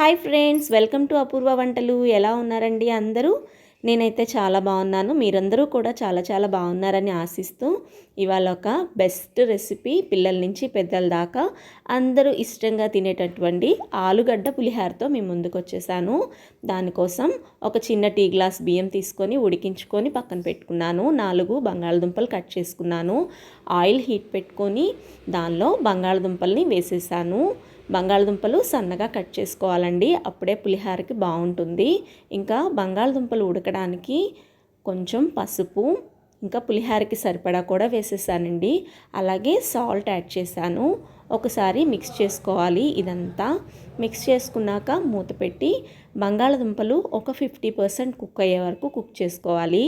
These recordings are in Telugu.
Hi friends welcome to Apoorva వంటలు. ఎలా ఉన్నారండి అందరూ? నేనైతే చాలా బాగున్నాను. మీరందరూ కూడా చాలా చాలా బాగున్నారని ఆశిస్తూ ఇవాళ ఒక బెస్ట్ రెసిపీ పిల్లల నుంచి పెద్దల దాకా అందరూ ఇష్టంగా తినేటటువంటి ఆలుగడ్డ పులిహారతో మీ ముందుకు వచ్చేసాను. దానికోసం ఒక చిన్న టీ గ్లాస్ బియ్యం తీసుకొని ఉడికించుకొని పక్కన పెట్టుకున్నాను. నాలుగు బంగాళదుంపలు కట్ చేసుకున్నాను. ఆయిల్ హీట్ పెట్టుకొని దానిలో బంగాళదుంపల్ని వేసేసాను. బంగాళదుంపలు సన్నగా కట్ చేసుకోవాలండి. అప్పుడే పులిహారకి బాగుంటుంది. ఇంకా బంగాళదుంపలు ఉడకడానికి కొంచెం పసుపు ఇంకా పులిహారకి సరిపడా కూడా వేసేసానండి. అలాగే సాల్ట్ యాడ్ చేశాను. ఒకసారి మిక్స్ చేసుకోవాలి ఇదంతా. మిక్స్ చేసుకున్నాక మూత పెట్టి బంగాళదుంపలు ఒక ఫిఫ్టీ పర్సెంట్ కుక్ అయ్యే వరకు కుక్ చేసుకోవాలి.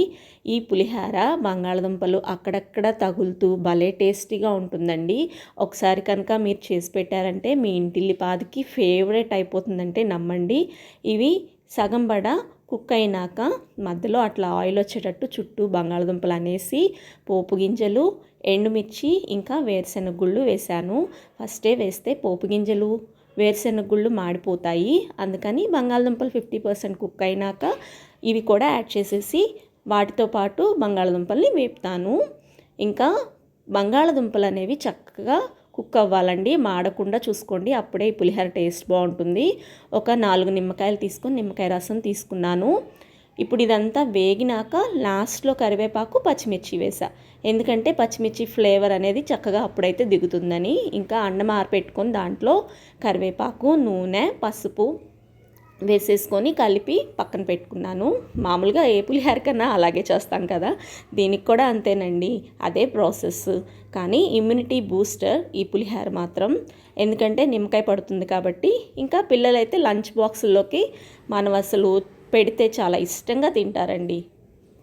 ఈ పులిహార బంగాళదుంపలు అక్కడక్కడ తగులుతూ భలే టేస్టీగా ఉంటుందండి. ఒకసారి కనుక మీరు చేసి పెట్టారంటే మీ ఇంటిల్లిపాదికి ఫేవరెట్ అయిపోతుందంటే నమ్మండి. ఇవి సగం బడ కుక్ అయినాక మధ్యలో అట్లా ఆయిల్ వచ్చేటట్టు చుట్టూ బంగాళదుంపలు అనేసి పోపు గింజలు ఎండుమిర్చి ఇంకా వేరుశెనగ గుళ్ళు వేశాను. ఫస్టే వేస్తే పోపు గింజలు వేరుశెనగ గుళ్ళు మాడిపోతాయి. అందుకని బంగాళదుంపలు ఫిఫ్టీ పర్సెంట్ కుక్ అయినాక ఇవి కూడా యాడ్ చేసేసి వాటితో పాటు బంగాళదుంపల్ని వేపుతాను. ఇంకా బంగాళదుంపలు అనేవి చక్కగా కుక్ అవ్వాలండి మాడకుండా చూసుకోండి. అప్పుడే ఈ పులిహోర టేస్ట్ బాగుంటుంది. ఒక నాలుగు నిమ్మకాయలు తీసుకొని నిమ్మకాయ రసం తీసుకున్నాను. ఇప్పుడు ఇదంతా వేగినాక లాస్ట్లో కరివేపాకు పచ్చిమిర్చి వేసా. ఎందుకంటే పచ్చిమిర్చి ఫ్లేవర్ అనేది చక్కగా అప్పుడైతే దిగుతుందని. ఇంకా అన్నం ఆరపెట్టుకొని దాంట్లో కరివేపాకు నూనె పసుపు వేసేసుకొని కలిపి పక్కన పెట్టుకున్నాను. మామూలుగా ఏ పులిహోర కన్నా అలాగే చేస్తాం కదా. దీనికి కూడా అంతేనండి. అదే ప్రాసెస్. కానీ ఇమ్యూనిటీ బూస్టర్ ఈ పులిహోర మాత్రం. ఎందుకంటే నిమ్మకాయ పడుతుంది కాబట్టి ఇంకా పిల్లలైతే లంచ్ బాక్సుల్లోకి మనం అసలు పెడితే చాలా ఇష్టంగా తింటారండి.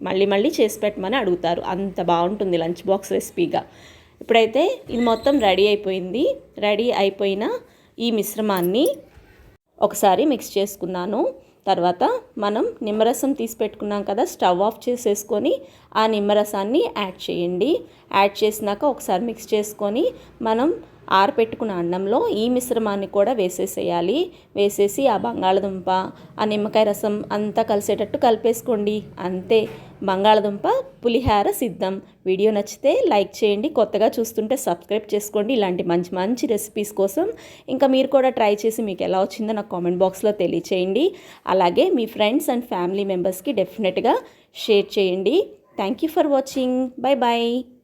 మళ్ళీ మళ్ళీ చేసి పెట్టమని అడుగుతారు. అంత బాగుంటుంది లంచ్ బాక్స్ రెసిపీగా. ఇప్పుడైతే ఇది మొత్తం రెడీ అయిపోయింది. రెడీ అయిపోయిన ఈ మిశ్రమాన్ని ఒకసారి మిక్స్ చేసుకున్నాను. తర్వాత మనం నిమ్మరసం తీసి పెట్టుకున్నాం కదా స్టవ్ ఆఫ్ చేసేసుకొని ఆ నిమ్మరసాన్ని యాడ్ చేయండి. యాడ్ చేసినాక ఒకసారి మిక్స్ చేసుకొని మనం ఆరపెట్టుకున్న అన్నంలో ఈ మిశ్రమాన్ని కూడా వేసేసేయాలి. వేసేసి ఆ బంగాళదుంప ఆ నిమ్మకాయ రసం అంతా కలిసేటట్టు కలిపేసుకోండి. అంతే. బంగాళదుంప పులిహార సిద్ధం. వీడియో నచ్చితే లైక్ చేయండి. కొత్తగా చూస్తుంటే సబ్స్క్రైబ్ చేసుకోండి. ఇలాంటి మంచి మంచి రెసిపీస్ కోసం ఇంకా మీరు కూడా ట్రై చేసి మీకు ఎలా వచ్చిందో నాకు కామెంట్ బాక్స్లో తెలియచేయండి. అలాగే మీ ఫ్రెండ్స్ అండ్ ఫ్యామిలీ మెంబర్స్కి డెఫినెట్గా షేర్ చేయండి. Thank you for watching. Bye bye